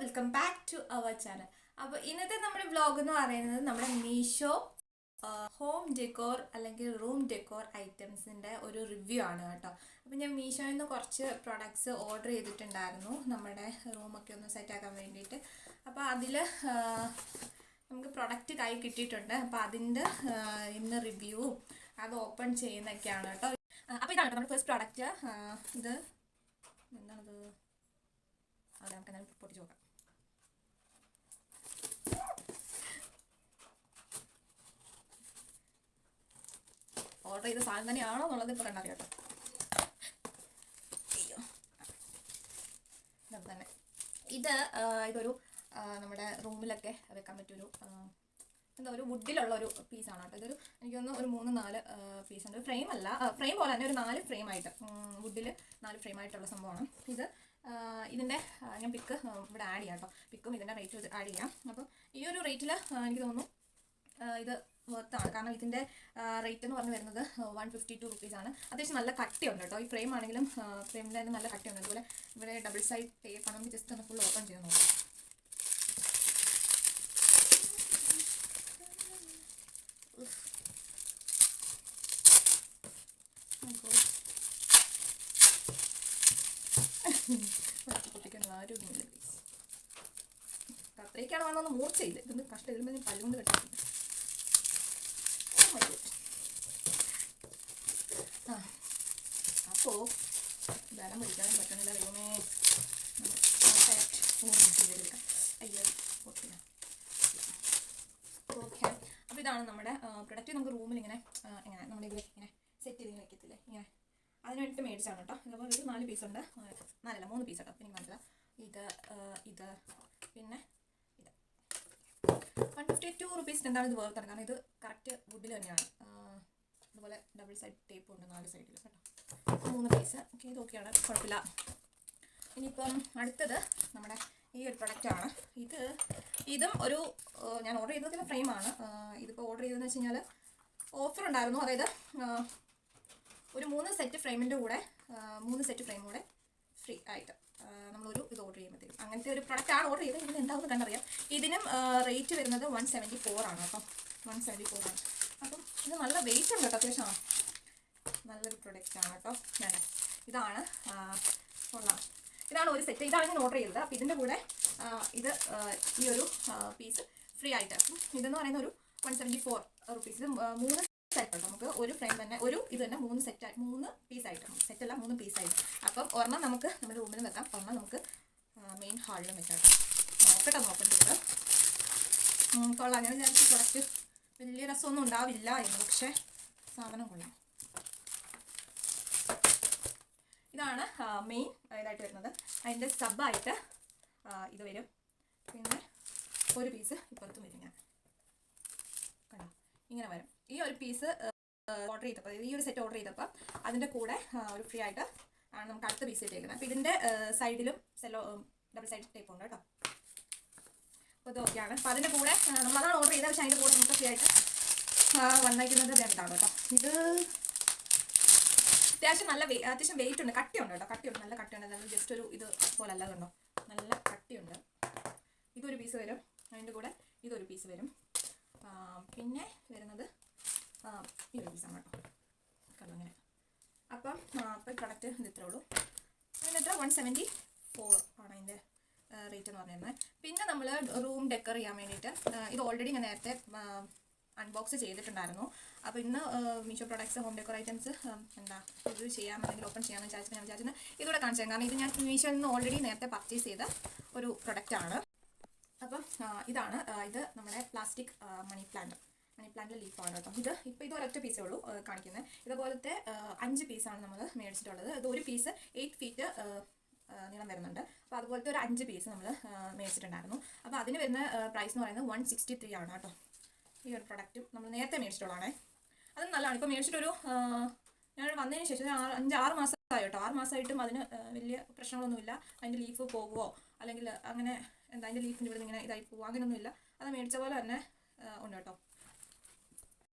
Welcome back to our channel അപ്പോൾ ഇന്നത്തെ നമ്മുടെ വ്ലോഗ് എന്ന് പറയുന്നത് നമ്മുടെ മീഷോ ഹോം ഡെക്കോർ അല്ലെങ്കിൽ റൂം ഡെക്കോർ ഐറ്റംസിന്റെ ഒരു റിവ്യൂ ആണ് കേട്ടോ. അപ്പോൾ ഞാൻ മീഷോയിൽ നിന്ന് കുറച്ച് പ്രൊഡക്ട്സ് ഓർഡർ ചെയ്തിട്ടുണ്ടായിരുന്നു. നമ്മുടെ റൂമൊക്കെ ഒന്ന് സെറ്റാക്കാൻ വേണ്ടിയിട്ട്. അപ്പോൾ അതിൽ നമുക്ക് പ്രൊഡക്റ്റ് കൈ കിട്ടിയിട്ടുണ്ട്. അപ്പോൾ അതിന്റെ ഇന്ന് റിവ്യൂവും അത് ഓപ്പൺ ചെയ്യുന്നൊക്കെയാണ് കേട്ടോ. അപ്പോൾ ഇതാണ് നമ്മുടെ ഫസ്റ്റ് പ്രൊഡക്റ്റ് ഇത് എന്താണത്? അത് നമുക്ക് എന്തായാലും പൊട്ടിച്ച് നോക്കാം. ഓർഡർ ചെയ്ത സാധനം തന്നെയാണോ എന്നുള്ളത് ഇപ്പോൾ കണ്ടറിയാം കേട്ടോ. അയ്യോ. തന്നെ. ഇത് ഇതൊരു നമ്മുടെ റൂമിലൊക്കെ വെക്കാൻ പറ്റിയൊരു എന്താ ഒരു വുഡിലുള്ള ഒരു പീസാണ് കേട്ടോ. ഇതൊരു എനിക്ക് തോന്നുന്നു ഒരു മൂന്ന് നാല് പീസ് ഉണ്ട് ഫ്രെയിം അല്ല ഫ്രെയിം പോലെ തന്നെ ഒരു നാല് ഫ്രെയിം ആയിട്ട് വുഡിൽ നാല് ഫ്രെയിം ആയിട്ടുള്ള സംഭവമാണ്. ഇത് ഇതിന്റെ ഞാൻ പിക്ക് ഇവിടെ ആഡ് ചെയ്യാം കേട്ടോ. പിക്കും ഇതിന്റെ റേറ്റ് ആഡ് ചെയ്യാം. അപ്പം ഈ ഒരു റേറ്റിൽ എനിക്ക് തോന്നുന്നു ഇത് വർത്താണ് കാരണം ഇതിന്റെ റേറ്റ് എന്ന് പറഞ്ഞു വരുന്നത് വൺ ഫിഫ്റ്റി ടു റുപ്പീസാണ് അത്യാവശ്യം നല്ല കട്ടിയുണ്ട് കേട്ടോ ഈ ഫ്രെയിം ആണെങ്കിലും ഫ്രെയിമിന്റെ തന്നെ നല്ല കട്ടിയുണ്ട് അതുപോലെ ഇവിടെ ഡബിൾ സൈഡ് ടേപ്പ് ആണ് ജസ്റ്റ് ഒന്ന് ഫുൾ ഓപ്പൺ ചെയ്ത് നോക്കാം പൊട്ടിക്കാനുള്ള ആരോഗ്യമില്ല വന്നൊന്ന് മൂർച്ചയില്ല ഇതൊന്ന് കഷ്ടം ഇതിൽ പല്ലുകൊണ്ട് കെട്ടിട്ടുണ്ട് Oh God. ആ അപ്പോൾ ബലം പിടിക്കാൻ പറ്റണില്ല ദൈവമേ. അയ്യോ പൊട്ടില്ല ഓക്കെ അപ്പോൾ ഇതാണ് നമ്മുടെ പ്രൊഡക്റ്റ് നമുക്ക് റൂമിൽ ഇങ്ങനെ ഇങ്ങനെ ഇതിൽ ഇങ്ങനെ സെറ്റ് ചെയ്ത് വെക്കത്തില്ലേ ഇങ്ങനെ അതിന് വേണ്ടിയിട്ട് മേടിച്ചാണ് കേട്ടോ ഇതുപോലെ ഒരു നാല് ഉണ്ട് നാലല്ല മൂന്ന് പീസ് കേട്ടോ പിന്നെ മനസ്സിലാ ഇത് ഇത് പിന്നെ വൺ ഫിഫ്റ്റി ടു റുപ്പീസിന് എന്താണ് ഇത് വേർത്താണ് കാരണം ഇത് കറക്റ്റ് വുഡിൽ തന്നെയാണ്. അതുപോലെ ഡബിൾ സൈഡ് ടേപ്പ് ഉണ്ട് നാല് സൈഡിൽ കേട്ടോ. മൂന്ന് പീസ് ഓക്കെ ഇത് ഓക്കെയാണ് കുഴപ്പമില്ല. ഇനിയിപ്പം അടുത്തത് നമ്മുടെ ഈ ഒരു പ്രൊഡക്റ്റാണ് ഇത് ഇതും ഒരു ഞാൻ ഓർഡർ ചെയ്തതിന്റെ ഫ്രെയിമാണ് ഇതിപ്പോൾ ഓർഡർ ചെയ്തതെന്ന് വെച്ച് കഴിഞ്ഞാൽ ഓഫർ ഉണ്ടായിരുന്നു. അതായത് ഒരു മൂന്ന് സെറ്റ് ഫ്രെയിമിന്റെ കൂടെ മൂന്ന് സെറ്റ് ഫ്രെയിം കൂടെ ഫ്രീ ആയിട്ട് നമ്മളൊരു ഇത് ഓർഡർ ചെയ്യുമ്പോഴത്തേക്കും. അങ്ങനത്തെ ഒരു പ്രൊഡക്റ്റ് ആണ് ഓർഡർ ചെയ്തത്. ഇതിന് എന്താണെന്ന് കണ്ടറിയാം. ഇതിനും റേറ്റ് വരുന്നത് വൺ സെവന്റി ഫോർ ആണ് കേട്ടോ. വൺ സെവന്റി ഫോർ ആണ്. അപ്പം ഇത് നല്ല വെയിറ്റ് ഉണ്ട് കേട്ടോ അത്യാവശ്യം. നല്ലൊരു പ്രൊഡക്റ്റ് ആണ് കേട്ടോ. വേണ്ട ഇതാണ് കൊള്ളാം ഇതാണ് ഒരു സെറ്റ് ഇതാണ് ഞാൻ ഓർഡർ ചെയ്തത്. അപ്പം ഇതിന്റെ കൂടെ ഇത് ഈ ഒരു പീസ് ഫ്രീ ആയിട്ട്. അപ്പം ഇതെന്ന് പറയുന്ന ഒരു വൺ സെവന്റി ഫോർ റുപ്പീസ് ഇത് മൂന്ന് സെറ്റ് നമുക്ക് ഒരു ഫ്രെയിം തന്നെ ഒരു ഇത് തന്നെ മൂന്ന് സെറ്റ് മൂന്ന് പീസായിട്ട് സെറ്റ് അല്ല മൂന്ന് പീസ് പീസായിട്ട് അപ്പം ഒരെണ്ണം നമുക്ക് നമ്മുടെ റൂമിൽ വെക്കാം. ഒരെണ്ണം നമുക്ക് മെയിൻ ഹാളിൽ വെക്കാം നോക്കട്ടെ ഉം, കൊള്ളാം. ഞാൻ വിചാരിച്ചു കുറച്ച് വലിയ രസമൊന്നും ഉണ്ടാവില്ല എന്ന് പക്ഷേ സാധനം കൊള്ളാം. ഇതാണ് മെയിൻ ഇതായിട്ട് വരുന്നത്. അതിന്റെ സബായിട്ട് ഇത് വരും. പിന്നെ ഒരു പീസ് ഇപ്പുറത്തും വരും ഞാൻ. ഇങ്ങനെ വരും. ഈ ഒരു പീസ് ഓർഡർ ചെയ്തപ്പോൾ ഈ ഒരു സെറ്റ് ഓർഡർ ചെയ്തപ്പോൾ അതിന്റെ കൂടെ ഒരു ഫ്രീ ആയിട്ട് ആണ് നമുക്ക് അടുത്ത പീസ് ഇട്ടേക്കുന്നത്. അപ്പോൾ ഇതിന്റെ സൈഡിലും സെല്ലോ ഡബിൾ സൈഡ് ടേപ്പ് ഉണ്ട് കേട്ടോ. അപ്പോൾ ഇത് ഓക്കെയാണ് അപ്പോൾ അതിന്റെ കൂടെ നമ്മൾ അതാണ് ഓർഡർ ചെയ്തത്. പക്ഷേ അതിന്റെ കൂടെ നമുക്ക് ഫ്രീ ആയിട്ട് വന്നേക്കുന്നത് ഇതാണ് കേട്ടോ. ഇത് അത്യാവശ്യം നല്ല വെ അത്യാവശ്യം വെയിറ്റ് ഉണ്ട്. കട്ടിയുണ്ട് കേട്ടോ. കട്ടിയുണ്ട്. നല്ല കട്ടിയുണ്ട്. നല്ല ജസ്റ്റ് ഒരു ഇത് പോലെ അല്ല കണ്ടോ. നല്ല കട്ടിയുണ്ട്. ഇതൊരു പീസ് വരും. അതിന്റെ കൂടെ ഇതൊരു പീസ് വരും. പിന്നെ വരുന്നത് ഈ ഒരു പീസാണ് കേട്ടോ. കണ്ടോ അങ്ങനെ അപ്പം അപ്പോൾ പ്രൊഡക്റ്റ് ഇത് ഇത്രേ ഉള്ളൂ. അതിനെത്ര വൺ സെവന്റി ഫോർ ആണ് അതിന്റെ റേറ്റ് എന്ന് പറഞ്ഞിരുന്നത്. പിന്നെ നമ്മൾ റൂം ഡെക്കർ ചെയ്യാൻ വേണ്ടിയിട്ട് ഇത് ഓൾറെഡി ഞാൻ നേരത്തെ അൺബോക്സ് ചെയ്തിട്ടുണ്ടായിരുന്നു. അപ്പോൾ ഇന്ന് Meesho products home decor items എന്താ ഇത് ചെയ്യാൻ അല്ലെങ്കിൽ ഓപ്പൺ ചെയ്യാമെന്ന് വിചാരിച്ചിട്ട് ഞാൻ വിചാരിച്ചത് ഇതുകൂടെ കാണിച്ചു. കാരണം ഇത് ഞാൻ മീഷോയിൽ നിന്ന് ഓൾറെഡി നേരത്തെ പർച്ചേസ് ചെയ്ത ഒരു പ്രൊഡക്റ്റാണ് അപ്പം ഇതാണ് ഇത് നമ്മുടെ plastic money plant money plant ലീഫാണ് കേട്ടോ. ഇത് ഇപ്പോൾ ഇത് ഒരൊറ്റ പീസേ ഉള്ളൂ കാണിക്കുന്നത് ഇതുപോലത്തെ അഞ്ച് പീസാണ് നമ്മൾ മേടിച്ചിട്ടുള്ളത്. ഇത് ഒരു പീസ് എയ്റ്റ് ഫീറ്റ് നീളം വരുന്നുണ്ട്. അപ്പോൾ അതുപോലത്തെ ഒരു അഞ്ച് പീസ് നമ്മൾ മേടിച്ചിട്ടുണ്ടായിരുന്നു. അപ്പോൾ അതിന് വരുന്ന പ്രൈസ് എന്ന് പറയുന്നത് വൺ സിക്സ്റ്റി ത്രീ ആണ് കേട്ടോ. ഈ ഒരു പ്രൊഡക്റ്റും നമ്മൾ നേരത്തെ മേടിച്ചിട്ടുള്ളതാണേ. അതും നല്ലതാണ്. ഇപ്പോൾ മേടിച്ചിട്ടൊരു ഞാൻ വന്നതിന് ശേഷം അഞ്ച് ആറ് മാസമായി കേട്ടോ. ആറ് മാസമായിട്ടും അതിന് വലിയ പ്രശ്നങ്ങളൊന്നുമില്ല. അതിന്റെ ലീഫ് പോകുമോ അല്ലെങ്കിൽ അങ്ങനെ എന്താ അതിന്റെ ലീഫിന്റെ ഇവിടെ ഇങ്ങനെ ഇതായി പോകുമോ അങ്ങനെയൊന്നുമില്ല. അത് മേടിച്ച പോലെ തന്നെ ഉണ്ട് കേട്ടോ.